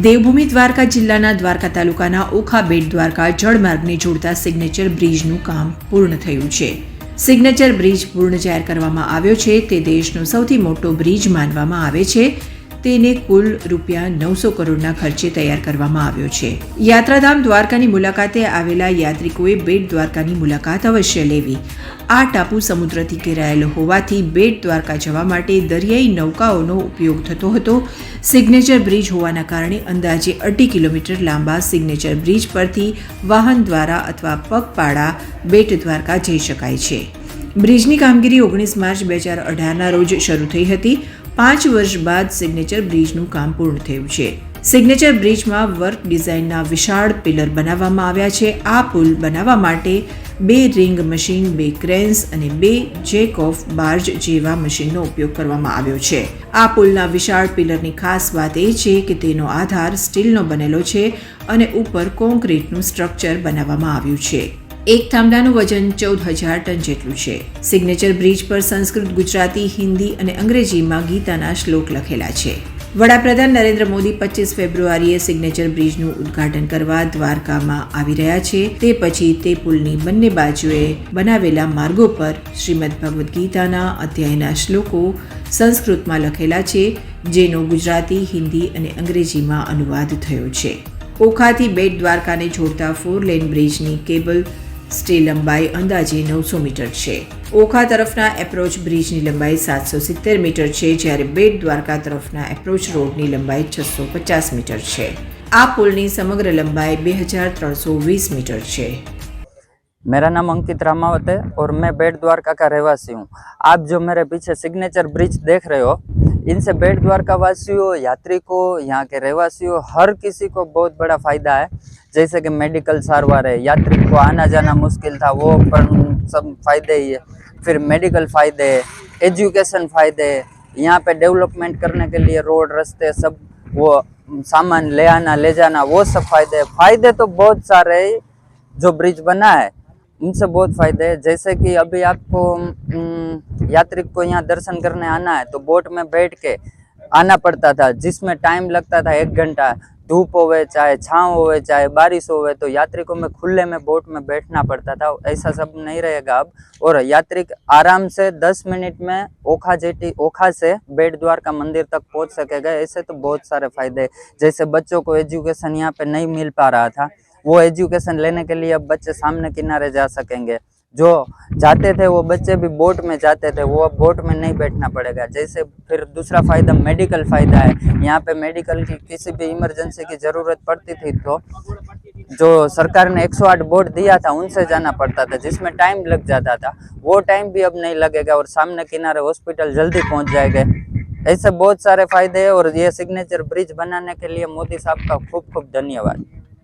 દેવભૂમિ દ્વારકા જિલ્લાના દ્વારકા તાલુકાના ઓખા બેટ દ્વારકા જળમાર્ગને જોડતા સિગ્નેચર બ્રિજનું કામ પૂર્ણ થયું છે. સિગ્નેચર બ્રિજ પૂર્ણ જાહેર કરવામાં આવ્યો છે. તે દેશનો સૌથી મોટો બ્રિજ માનવામાં આવે છે. તેને કુલ રૂપિયા નવસો કરોડના ખર્ચે તૈયાર કરવામાં આવ્યો છે. યાત્રાધામ દ્વારકાની મુલાકાતે આવેલા યાત્રિકોએ બેટ દ્વારકાની મુલાકાત અવશ્ય લેવી. આ ટાપુ સમુદ્રથી ઘેરાયેલો હોવાથી બેટ દ્વારકા જવા માટે દરિયાઈ નૌકાઓનો ઉપયોગ થતો હતો. સિગ્નેચર બ્રિજ હોવાના કારણે અંદાજે અઢી કિલોમીટર લાંબા સિગ્નેચર બ્રિજ પરથી વાહન દ્વારા અથવા પગપાળા બેટ દ્વારકા જઈ શકાય છે. બ્રિજની કામગીરી ઓગણીસ માર્ચ બે હજાર અઢારના રોજ શરૂ થઈ હતી. પાંચ વર્ષ બાદ સિગ્નેચર બ્રિજનું કામ પૂર્ણ થયું છે. સિગ્નેચર બ્રિજમાં વર્ક ડિઝાઇનના વિશાળ પિલર બનાવવામાં આવ્યા છે. આ પુલ બનાવવા માટે બે રિંગ મશીન, બે ક્રેન્સ અને બે જેક ઓફ બાર્જ જેવા મશીનનો ઉપયોગ કરવામાં આવ્યો છે. આ પુલના વિશાળ પિલરની ખાસ વાત એ છે કે તેનો આધાર સ્ટીલનો બનેલો છે અને ઉપર કોન્ક્રીટનું સ્ટ્રક્ચર બનાવવામાં આવ્યું છે. એક થાંભલાનું વજન ચૌદ હજાર ટન જેટલું છે. સિગ્નેચર બ્રિજ પર સંસ્કૃત ગુજરાતી, હિન્દી અને અંગ્રેજીમાં ગીતાના શ્લોક લખેલા છે. વડાપ્રધાન નરેન્દ્ર મોદી પચીસ ફેબ્રુઆરીએ સિગ્નેચર બ્રિજનું ઉદ્ઘાટન કરવા દ્વારકામાં આવી રહ્યા છે. તે પછી તે પુલની બંને બાજુએ બનાવેલા માર્ગો પર શ્રીમદ ભગવદ્ ગીતાના અધ્યાયના શ્લોકો સંસ્કૃતમાં લખેલા છે, જેનો ગુજરાતી, હિન્દી અને અંગ્રેજીમાં અનુવાદ થયો છે. ઓખાથી બેટ દ્વારકાને જોડતા ફોર લેન બ્રિજની કેબલ સ્ટે લંબાઈ અંદાજે નવસો મીટર છે. ઓખા તરફના એપ્રોચ બ્રિજની લંબાઈ સાતસો સિત્તેર મીટર છે જ્યારે બેટ દ્વારકા તરફના એપ્રોચ રોડની લંબાઈ છસો પચાસ મીટર છે આ પુલની સમગ્ર લંબાઈ બે હજાર ત્રણસો વીસ મીટર છે मेरा नाम अंकित रामावत है और मैं बेट द्वारका का रहवासी हूँ आप जो मेरे पीछे सिग्नेचर ब्रिज देख रहे हो इनसे बेट द्वारका वासियों यात्री को यहाँ के रहवासियों, हर किसी को बहुत बड़ा फ़ायदा है। जैसे कि मेडिकल सारवार है यात्री को आना जाना मुश्किल था, वो पर सब फ़ायदे ही है। फिर मेडिकल फ़ायदे है एजुकेशन फ़ायदे है। यहाँ पे डेवलपमेंट करने के लिए रोड, रास्ते सब, वो सामान ले आना, ले जाना, वो सब फ़ायदे है। फ़ायदे तो बहुत सारे जो ब्रिज बना है। उनसे बहुत फ़ायदे है। जैसे कि अभी आपको अम, यात्री को यहाँ दर्शन करने आना है तो बोट में बैठ के आना पड़ता था जिसमें टाइम लगता था एक घंटा। धूप होवे चाहे छाँव होवे चाहे बारिश होवे तो यात्री को में खुले में बोट में बैठना पड़ता था। ऐसा सब नहीं रहेगा अब। और यात्री आराम से 10 मिनट में ओखा जेटी ओखा से बेट द्वारका मंदिर तक पहुँच सकेगा। ऐसे तो बहुत सारे फ़ायदे। जैसे बच्चों को एजुकेशन यहाँ पे नहीं मिल पा रहा था। वो एजुकेशन लेने के लिए अब बच्चे सामने किनारे जा सकेंगे। जो जाते थे, वो बच्चे भी बोट में जाते थे, वो अब बोट में नहीं बैठना पड़ेगा। जैसे फिर दूसरा फ़ायदा मेडिकल फ़ायदा है। यहाँ पे मेडिकल की किसी भी इमरजेंसी की ज़रूरत पड़ती थी तो जो सरकार ने 108 बोर्ड दिया था, उनसे जाना पड़ता था, जिसमें टाइम लग जाता था। वो टाइम भी अब नहीं लगेगा और सामने किनारे हॉस्पिटल जल्दी पहुँच जाएँगे। ऐसे बहुत सारे फ़ायदे हैं और ये सिग्नेचर ब्रिज बनाने के लिए मोदी साहब का खूब खूब धन्यवाद।